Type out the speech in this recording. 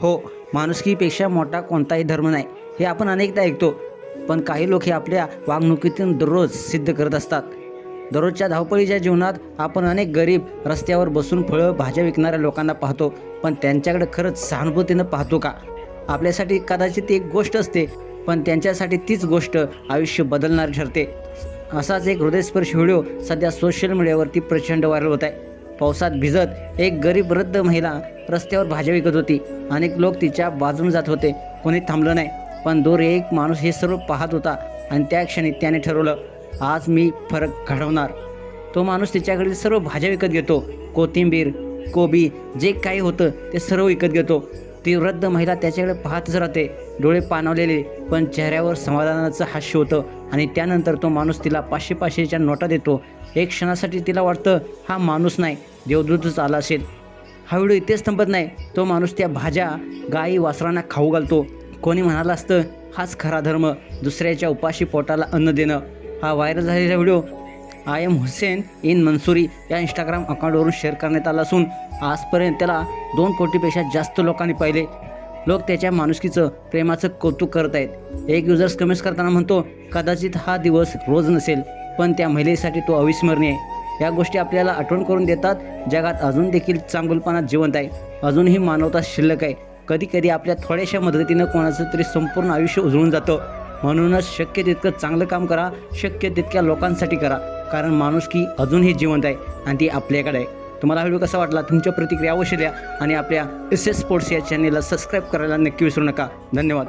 हो माणुसकीपेक्षा मोठा कोणताही धर्म नाही हे आपण अनेकदा ऐकतो. पण काही लोक हे आपल्या वागणुकीतून दररोज सिद्ध करत असतात. दररोजच्या धावपळीच्या जीवनात आपण अनेक गरीब रस्त्यावर बसून फळं भाज्या विकणाऱ्या लोकांना पाहतो. पण त्यांच्याकडे खरंच सहानुभूतीनं पाहतो का? आपल्यासाठी कदाचित एक गोष्ट असते पण त्यांच्यासाठी तीच गोष्ट आयुष्य बदलणारी ठरते. असाच एक हृदयस्पर्शी व्हिडिओ सध्या सोशल मीडियावरती प्रचंड व्हायरल होत आहे. पावसात भिजत एक गरीब वृद्ध महिला रस्त्यावर भाज्या विकत होती. अनेक लोक तिच्या बाजून जात होते. कोणी थांबलं नाही. पण दूर एक माणूस हे सर्व पाहत होता आणि त्या क्षणी त्याने ठरवलं आज मी फरक घडवणार. तो माणूस तिच्याकडील सर्व भाज्या विकत घेतो. कोथिंबीर कोबी जे काही होतं ते सर्व विकत घेतो. ती वृद्ध महिला त्याच्याकडे पाहतच राहते. डोळे पाणवलेले पण चेहऱ्यावर समाधानाचं हास्य होतं आणि त्यानंतर तो माणूस तिला पाचशे पाचशेच्या नोटा देतो. एक क्षणासाठी तिला वाटतं हा माणूस नाही देवदूतच आला असेल. हा व्हिडिओ इथेच थांबत नाही. तो माणूस त्या भाज्या गाई वासरांना खाऊ घालतो. कोणी म्हणालं असतं हाच खरा धर्म दुसऱ्याच्या उपाशी पोटाला अन्न देणं. हा व्हायरल झालेला video I am Hussain in Mansuri या इंस्टाग्राम अकाउंटवरून शेअर करण्यात आला असून आजपर्यंत त्याला दोन कोटीपेक्षा जास्त लोकांनी पाहिले. लोक त्याच्या माणुसकीचं प्रेमाचं कौतुक करत आहेत. एक युजर्स कमेंट्स करताना म्हणतो कदाचित हा दिवस रोज नसेल पण त्या महिलेसाठी तो अविस्मरणीय या गोष्टी आपल्याला आठवण करून देतात. जगात अजून देखील चांगुलपणा जिवंत आहे. अजूनही मानवता शिल्लक आहे. कधी कधी आपल्या थोड्याशा मदतीनं कोणाचं तरी संपूर्ण आयुष्य उजळून जातं. म्हणूनच शक्य तितकं चांगलं काम करा शक्य तितक्या लोकांसाठी करा. कारण माणूस की अजूनही जिवंत आहे आणि ती आपल्याकडे आहे. तुम्हाला व्हिडिओ कसा वाटला? तुमच्या प्रतिक्रिया अवश्य द्या आणि आपल्या एस एस स्पोर्ट्स या चॅनेलला सबस्क्राईब करायला नक्की विसरू नका. धन्यवाद.